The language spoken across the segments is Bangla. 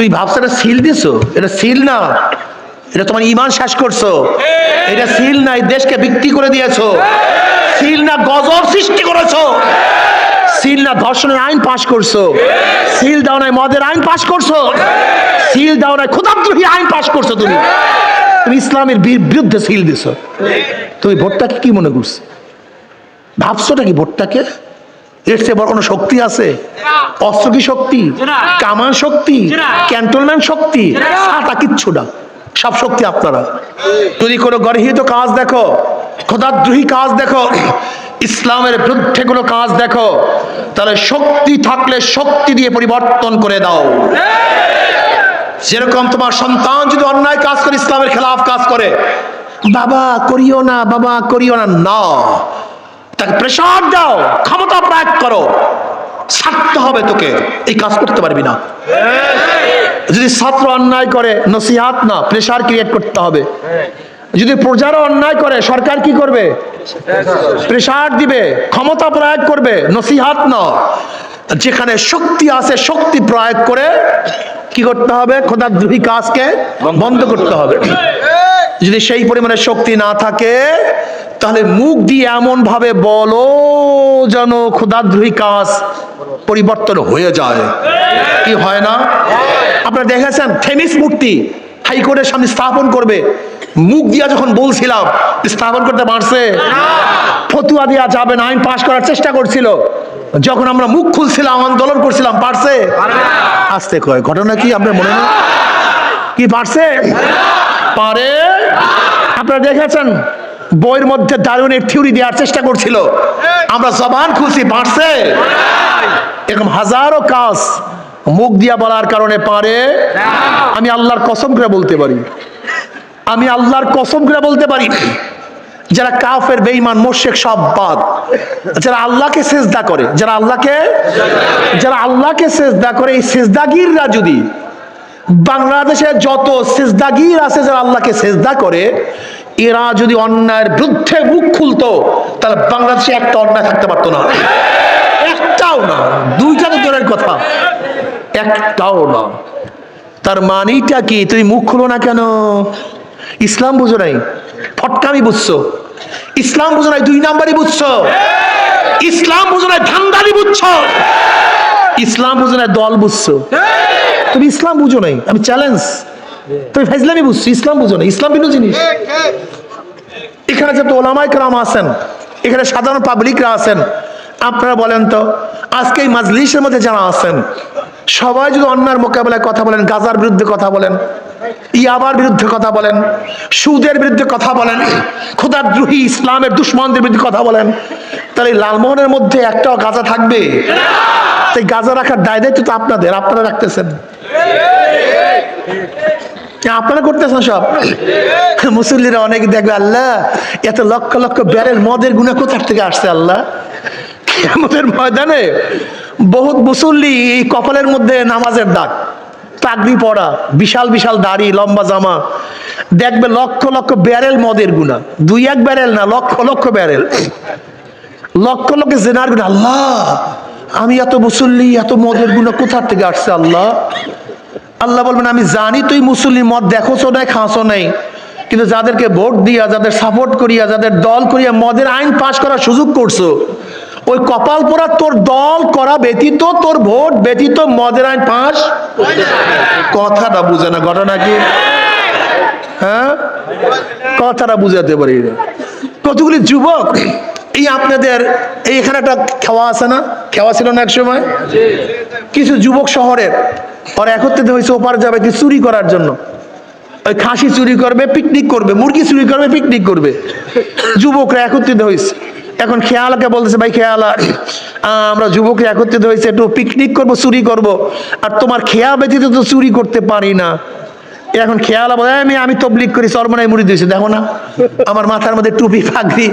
তুই ভাবছ এটা সিল দিছো? এটা সিল না। এটা তোমার ইমান শেষ করছ। এটা সিল না, এই দেশকে বিক্রি করে দিয়েছ। সিল না, গজব সৃষ্টি করেছ। সিল না, ধর্ষণের আইন পাশ করছ। সিল দাও নাই মদের আইন পাশ করছ। সিল দাও নাই ক্ষুদাদ্রোহী আইন পাশ করছ তুমি। তুমি ইসলামের বিরুদ্ধে সিল দিছো। তুমি ভোটটাকে কি মনে করছ? ভাবছোটা কি ভোটটাকে? এর চেয়ে বড় কোনো শক্তি আছে? অস্ত্র কি শক্তি? কামান শক্তি? ক্যান্টনমেন্ট শক্তি? সাটা কিচ্ছু না। সব শক্তি আপনারা। যদি কোনো গর্হিত কাজ দেখো খোদাদ্রোহী কাজ দেখো, ইসলামের বিরুদ্ধে কোনো কাজ দেখো, তাহলে শক্তি থাকলে শক্তি দিয়ে পরিবর্তন করে দাও। যেরকম তোমার সন্তান যদি অন্যায় কাজ করে, ইসলামের খেলাফ কাজ করে, বাবা করিও না, বাবা করিও না না। তাকে প্রেশার দাও, ক্ষমতা প্রয়োগ করো। ছাড়তে হবে তোকে, এই কাজ করতে পারবি না। যদি ছাত্র অন্যায় করে, নসিহাত না প্রেশার ক্রিয়েট করতে হবে। যদি প্রজারা অন্যায় করে, সরকার কি করবে? প্রেশার দিবে, ক্ষমতা প্রয়োগ করবে, নসিহাত না। যেখানে শক্তি আছে, শক্তি প্রয়োগ করে কি করতে হবে? খোদাদ্রোহী কাজকে বন্ধ করতে হবে। যদি সেই পরিমাণে শক্তি না থাকে তাহলে মুখ দিয়ে এমন ভাবে বলো যেন ক্ষুদাদ্রোহী কাজ পরিবর্তন হয়ে যায়। কি হয় না? আপনারা দেখেছেন থেমিস মূর্তি হাইকোর্টের সামনে স্থাপন করবে। মুখ দিয়া যখন বলছিলাম, স্থাপন করতে পারছে? ফতুয়া দেওয়া যাবে না, আইন পাশ করার চেষ্টা করছিল। যখন আমরা মুখ খুলছিলাম, আন্দোলন করছিলাম, পারছে? আসতে কয়, ঘটনা কি আপনার মনে নেই? কি পারছে? পারে? আপনারা দেখেছেন বইয়ের মধ্যে দারুণের থিওরি দেওয়ার চেষ্টা করছিল। আমরা জবান খুলছি পারছে এরকম হাজারো কাজ মুখ দিয়া বলার কারণে পারে। আমি আল্লাহর কসম করে বলতে পারি। আমি আল্লাহর কসম করে বলতে পারি। যারা কাফের, বেঈমান মোশেক সব বাদ। যারা আল্লাহকে সেজদা করে, যারা আল্লাহকে যারা আল্লাহকে সেজদা করে, এই সেজদাগিররা যদি বাংলাদেশে যত সেজদাগির আছে, যারা আল্লাহকে সেজদা করে এরা যদি অন্যায়ের বিরুদ্ধে মুখ খুলতো, তাহলে বাংলাদেশে একটা অন্যায় থাকতে পারতো না। একটাও না, দুইটা তো দূরের কথা। একটাও না। তার মানিটা কি? তুমি মুখ খুলো না কেন? ইসলাম বুঝো নাই? ফটকামি বুঝছ? ইসলাম বুঝো নাই, দুই নাম্বারই বুঝছ? ইসলাম বুঝো নাই ধান্দারি বুঝছ? ইসলাম বুঝো নাই, দল বুঝছ? তুমি ইসলাম বুঝো নাই, আমি চ্যালেঞ্জ তুমি ফাইজলামি বুঝছ ইসলাম বুঝো না ইসলাম ভিন্ন জিনিস। এখানে যত ওলামাই কেরাম আছেন এখানে সাধারণ পাবলিকরা আছেন আপনারা বলেন তো আজকে এই মাজলিসের মধ্যে যারা আছেন সবাই যদি অন্যার মোকাবেলায় কথা বলেন গাজার বিরুদ্ধে কথা বলেন ইয়াবার বিরুদ্ধে কথা বলেন সুদের বিরুদ্ধে কথা বলেন খোদাদ্রোহী ইসলামের দুশ্মনদের বিরুদ্ধে কথা বলেন তাহলে লালমোহনের মধ্যে একটাও গাজা থাকবে? তাই গাজা রাখার দায় দায়িত্ব তো আপনাদের আপনারা রাখতেছেন। আপনারা করতেছেন সব? মুসল্লিরা অনেক দেখবে, আল্লাহ, এত লক্ষ লক্ষ ব্যারেল মদের গুণা কোথার থেকে আসছে আল্লাহ? আমাদের ময়দানে বহুত মুসল্লি এই কপালের মধ্যে নামাজের দাগ তাকবি পড়া বিশাল বিশাল দাড়ি, লম্বা জামা, দেখবে লক্ষ লক্ষ ব্যারেল মদের গুণা দুই এক ব্যারেল না, লক্ষ লক্ষ ব্যারেল। লক্ষ লক্ষ জেনার গুণা আল্লাহ, আমি এত মুসল্লি, এত মদের গুণা কোথার থেকে আসছে আল্লাহ? আল্লাহ বলবেন আমি জানি তুই মুসলিম মদ দেখোছো নাই খাসো নাই। কিন্তু যাদেরকে ভোট দিয়া যাদের সাপোর্ট করিয়া যাদের দল করিয়া মদের আইন পাশ করার সুযোগ করছ ওই কপাল পোড়া তোর দল করা ব্যতীত তোর ভোট ব্যতীত মদের আইন পাশ কথাটা বুঝে না ঘটনা কি? হ্যাঁ? কথাটা বুঝাতে পারি না। কতগুলি যুবক এই আপনাদের এই এখানে একটা খেওয়া আছে না? খেওয়া ছিল না এক সময় কিছু যুবক শহরের ওরা একত্রিত হয়েছে ওপার যাবে কি চুরি করার জন্য। ওই খাসি চুরি করবে পিকনিক করবে, মুরগি চুরি করবে পিকনিক করবে। যুবকরা একত্রিত হয়েছে। এখন খেয়ালাকে বলতেছে, ভাই, খেয়ালা আমরা যুবকরা একত্রিত হয়েছে, একটু পিকনিক করব, চুরি করব। আর তোমার খেয়া ব্যতীত তো চুরি করতে পারি না। এখন খেয়াল বলে আমি আমি তবলিক করি, চরমনায় মুড়ি দিয়েছি, দেখো না। আমার মাথার মধ্যে টুপি, পাগড়ি,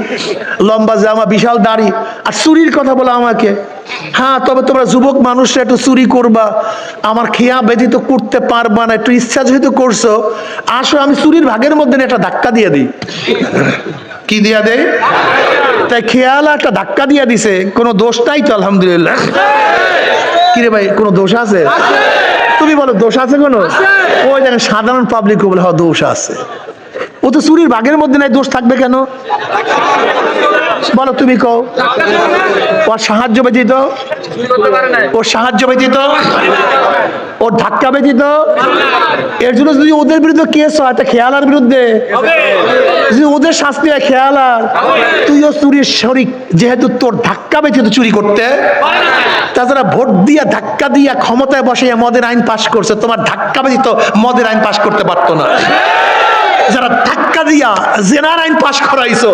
লম্বা জামা, বিশাল দাড়ি, আর চুরির কথা বলো আমাকে। হ্যাঁ তবে তোমরা যুবক মানুষরা একটু চুরি করবা। আমার খেয়া ব্যতীত করতে পারবা না, একটু ইচ্ছা যেহেতু করছ, আসো, আমি চুরির ভাগের মধ্যে একটা ধাক্কা দিয়ে দিই। কি দিয়া দেয়? তাই খেয়াল একটা ধাক্কা দিয়ে দিছে, কোনো দোষ নাই তো, আলহামদুলিল্লাহ। কিরে ভাই, কোনো দোষ আছে? তুমি বলো দোষ আছে কোনো? ওই দেখেন সাধারণ পাবলিক বলে হ্যাঁ দোষ আছে। ও তো চুরির বাঘের মধ্যে নাই দোষ থাকবে কেন? বলো তুমি কও। ওর সাহায্য ব্যতীত? ওর সাহায্য ব্যতীত? ওর ধাক্কা ব্যতীত এর জন্য যদি ওদের বিরুদ্ধে কেস হয়, তা খেয়ালার বিরুদ্ধে। যদি ওদের শাস্তি হয়, খেয়ালার। তুইও চুরির শরিক, যেহেতু তোর ধাক্কা ব্যতীত চুরি করতে। তাছাড়া ভোট দিয়া, ধাক্কা দিয়া ক্ষমতায় বসে মদের আইন পাশ করছে, তোমার ধাক্কা ব্যতীত মদের আইন পাশ করতে পারতো না। যারা ধাক্কা দিয়া জেনার আইন পাশ করাইছো,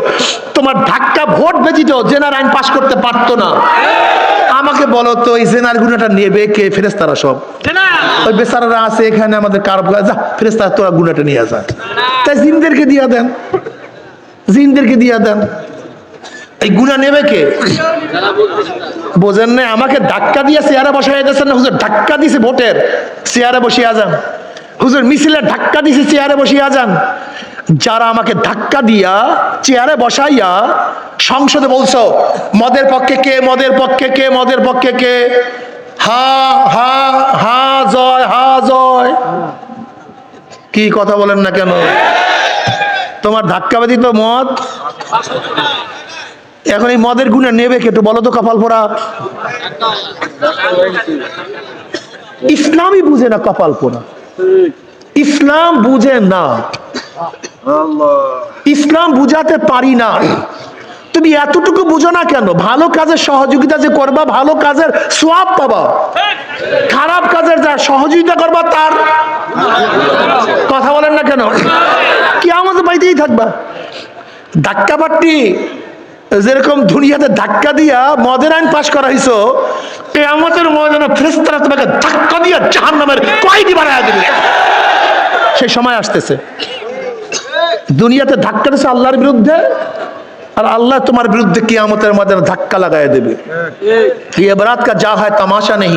তোমার ধাক্কা ভোট ব্যতীত জেনার আইন পাশ করতে পারতো না। আমাকে বলো তো এই জেনার গুণাটা নেবে কে ফেরেস্তারা সব? ওই বেচারারা আছে এখানে আমাদের কার যা ফেরেস্তারা তোরা গুণাটা নিয়ে যা। তাই জিনদেরকে দিয়া দেন। জিনদেরকে দিয়া দেন। এই গুণা নেবে কে? বোঝেন না আমাকে ধাক্কা দিয়ে চেয়ারে বসাই দিয়েছেন না হুজুর ধাক্কা দিছে ভোটের। চেয়ারে বসিয়ে যান। হুজুর মিছিলে ধাক্কা দিছে চেয়ারে বসিয়ে যান। যারা আমাকে ধাক্কা দিয়া চেয়ারে বসাইয়া সংসদে বলছো, মদের পক্ষে কে, মদের পক্ষে কে, মদের পক্ষে কে? হা হা হা, জয় হা, জয়। কি কথা বলেন না কেন? তোমার ধাক্কা ব্যতীত মদ? এখন এই মদের গুণে নেবে কে একটু বলো তো কপাল পোড়া। ইসলামই বুঝে না কপাল পোড়া। ইসলাম বুঝে না। ইসলাম বুঝাতে পারি না। তুমি এতটুকু বুঝো না কেন? ভালো কাজের সহযোগিতা যে করবা, ভালো কাজের সোয়াব পাবা। খারাপ কাজের যা সহযোগিতা করবা, তার কথা বলেন না কেন? কি আমাদের বাড়িতেই থাকবা। ধাক্কা পাট্টি যেরকম দুনিয়াতে ধাক্কা দিয়া মদের আইন পাশ করা হইছো কেয়ামতের ময়দানে ফ্রেস্তারা তোমাকে ধাক্কা দিয়া জাহান্নামের কয়টি বাড়ায় দিবে। সেই সময় আসতেছে। দুনিয়াতে ধাক্কা দিচ্ছে আল্লাহর বিরুদ্ধে আর আল্লাহ তোমার বিরুদ্ধে কিয়ামতের মাদের ধাক্কা লাগাই দেবে। ইয়ে কা যা হয় তামাশা নেই।